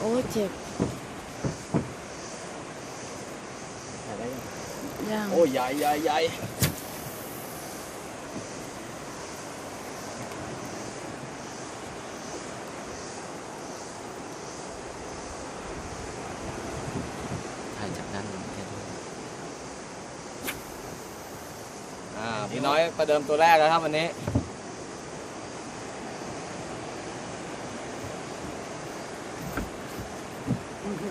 โอ้ยเจ็บ ถ่ายได้ยัง ยัง โอ้ยใหญ่ใหญ่ใหญ่ถ่ายจากด้านหลังแค่นี้อ่าพี่น้อยประเดิมตัวแรกแล้วครับวันนี้ ได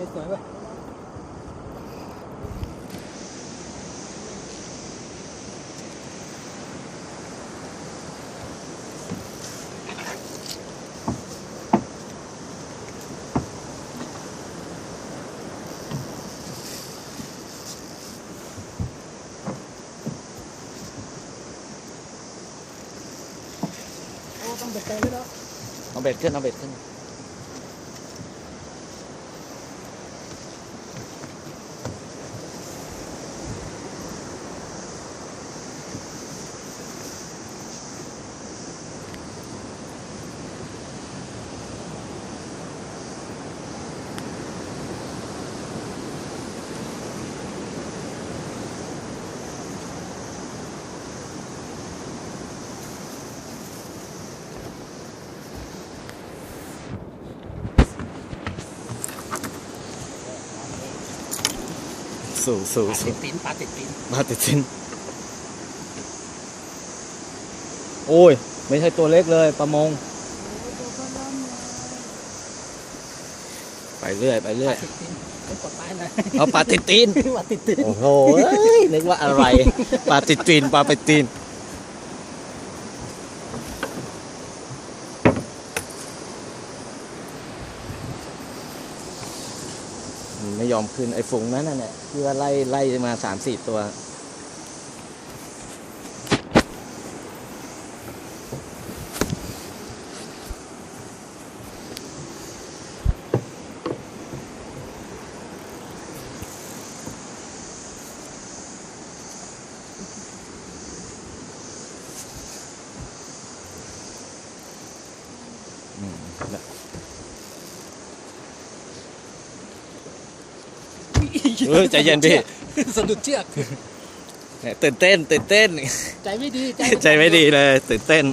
้สวยป่ะ โอ้ต้อง เบ็ดใจด้วยเนาะเอาเบ็ดขึ้นเอาเบ็ดขึ้น สู่สู่ปลาติสู่ดตีนปลาติดตีนมาติดชิ้นโอ้ย ไม่ใช่ตัวเล็กเลยประมง ไปเรื่อยไปปเรื่อลายติดตีนไปกดไม้นะเอาปลาติดตีนปลาติดตีนโอ้โหเอ้ยนึกว่าอะไร ปลาติดตีนปลาไปตีน ไม่ยอมขึ้นไอ้ฝูงนั้นน่ะเนี่ยที่ว่าไล่ไล่มาสามสี่ตัวอืมแล้ว เออใจเย็นพี่ สะดุดเชือก เนี่ยตื่นเต้นตื่นเต้น ใจไม่ดี ใจไม่ดีเลยตื่นเต้น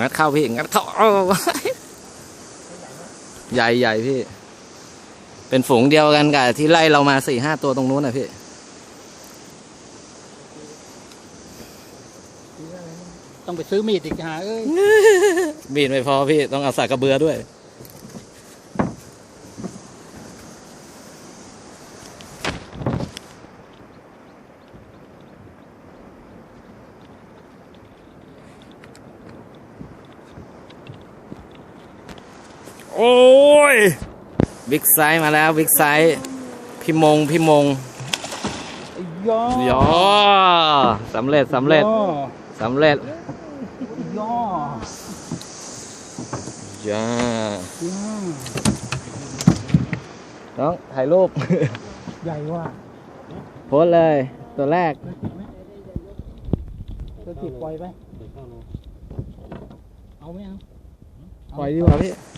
งัดเข้าพี่ งัดเข้าเอาใหญ่ใหญ่พี่ เป็นฝูงเดียวกันกับที่ไล่เรามาสี่ห้าตัวตรงนู้นนะพี่ต้องไปซื้อมีดอีกหาเอ้ย มีดไม่พอพี่ ต้องเอาสากกระเบือด้วย โอ้ยบิ๊กไซส์มาแล้วบิ๊กไซส์พี่มงพี่มงย่อยอสำเร็จสำเร็จย่อสำเร็จย่อจ้าย่อน้องถ่ายรูป ใหญ่ว่ะโพสต์เลยตัวแรกตัวจิบปล่อยไป เอาไหมเอาปล่อยดีกว่าพี่เ